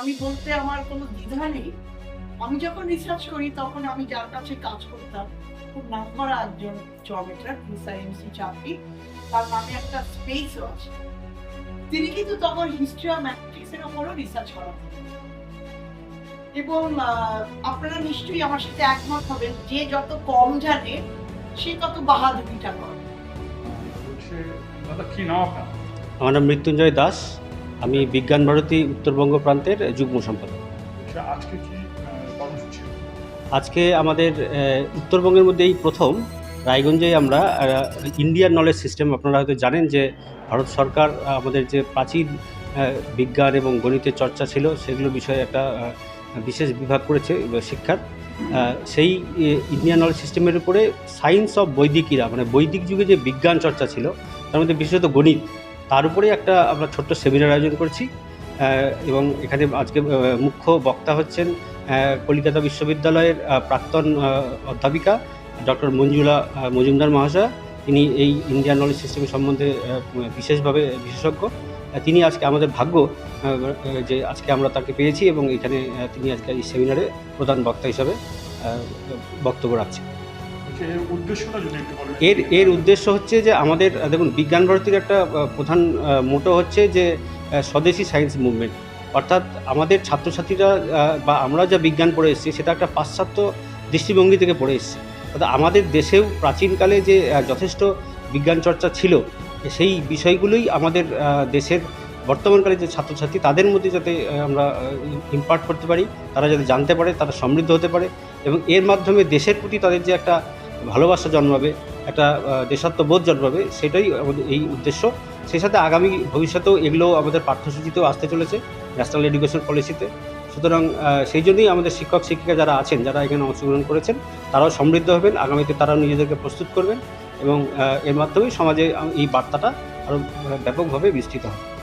আমি বলতে আমার কোনো দ্বিধা নেই। আমি যখন রিসার্চ করি তখন আমি যার কাছে কাজ করতাম খুব নাম করা একজন জমেট্রার সায়েন্সি চাকরি তার নামে একটা স্পেসও আছে। তিনি কিন্তু তখন হিস্ট্রি অফ ম্যাথমেটিক্সের ওপরও রিসার্চ করাতেন। এবং আপনারা নিশ্চয়ই আমার সাথে একমত হবেন যে যত কম জানে সে তত বাহাদুরিটা করে। আমার নাম মৃত্যুঞ্জয় দাস। আমি বিজ্ঞান ভারতী উত্তরবঙ্গ প্রান্তের যুগ্ম সম্পাদক। আজকে কর্মসূচি? আজকে আমাদের উত্তরবঙ্গের মধ্যে এই প্রথম। রায়গঞ্জে আমরা ইন্ডিয়ান নলেজ সিস্টেম আপনারা হয়তো জানেন যে ভারত সরকার আমাদের যে প্রাচীন বিজ্ঞান এবং গণিতের চর্চা ছিল সেগুলো বিষয়ে একটা বিশেষ বিভাগ করেছে শিক্ষার। সেই ইন্ডিয়ান নলেজ সিস্টেমের উপরে সায়েন্স অফ বৈদিকীরা মানে বৈদিক যুগে যে বিজ্ঞান চর্চা ছিল তার মধ্যে বিশেষত গণিত। তার উপরে একটা আমরা ছোট্ট সেমিনার আয়োজন করছি এবং এখানে আজকে মুখ্য বক্তা হচ্ছেন কলকাতা বিশ্ববিদ্যালয়ের প্রাক্তন অধ্যাপিকা ডক্টর মঞ্জুলা মজুমদার মহাশয়া। তিনি এই ইন্ডিয়ান নলেজ সিস্টেম সম্বন্ধে বিশেষভাবে বিশেষজ্ঞ। তিনি আজকে আমাদের ভাগ্য যে আজকে আমরা তাকে পেয়েছি এবং এখানে তিনি আজকে এই সেমিনারে প্রধান বক্তা হিসাবে বক্তব্য রাখছেন। এর এর উদ্দেশ্য হচ্ছে যে আমাদের, দেখুন, বিজ্ঞান ভারতীর একটা প্রধান মোটো হচ্ছে যে স্বদেশি সায়েন্স মুভমেন্ট। অর্থাৎ আমাদের ছাত্রছাত্রীরা বা আমরা যা বিজ্ঞান পড়ে এসেছি, সেটা একটা পাশ্চাত্য দৃষ্টিভঙ্গি থেকে পড়ে এসেছি। অর্থাৎ আমাদের দেশেও প্রাচীনকালে যে যথেষ্ট বিজ্ঞান চর্চা ছিল, সেই বিষয়গুলোই আমাদের দেশের বর্তমানকালে যে ছাত্রছাত্রী, তাদের মধ্যে যাতে আমরা ইম্পার্ট করতে পারি, তারা যাতে জানতে পারে, তারা সমৃদ্ধ হতে পারে এবং এর মাধ্যমে দেশের প্রতি তাদের যে একটা ভালোবাসা জন্মাবে, একটা দেশাত্মবোধ জন্মাবে, সেটাই আমাদের এই উদ্দেশ্য। সেই সাথে আগামী ভবিষ্যতেও এগুলো আমাদের পাঠ্যসূচিতেও আসতে চলেছে ন্যাশনাল এডুকেশন পলিসিতে। সুতরাং সেই জন্যই আমাদের শিক্ষক, শিক্ষিকা যারা আছেন, যারা এখানে অংশগ্রহণ করেছেন, তারাও সমৃদ্ধ হবেন। আগামীতে তারাও নিজেদেরকে প্রস্তুত করবেন এবং এর মাধ্যমেই সমাজে এই বার্তাটা আরও ব্যাপকভাবে বিস্তৃত হবে।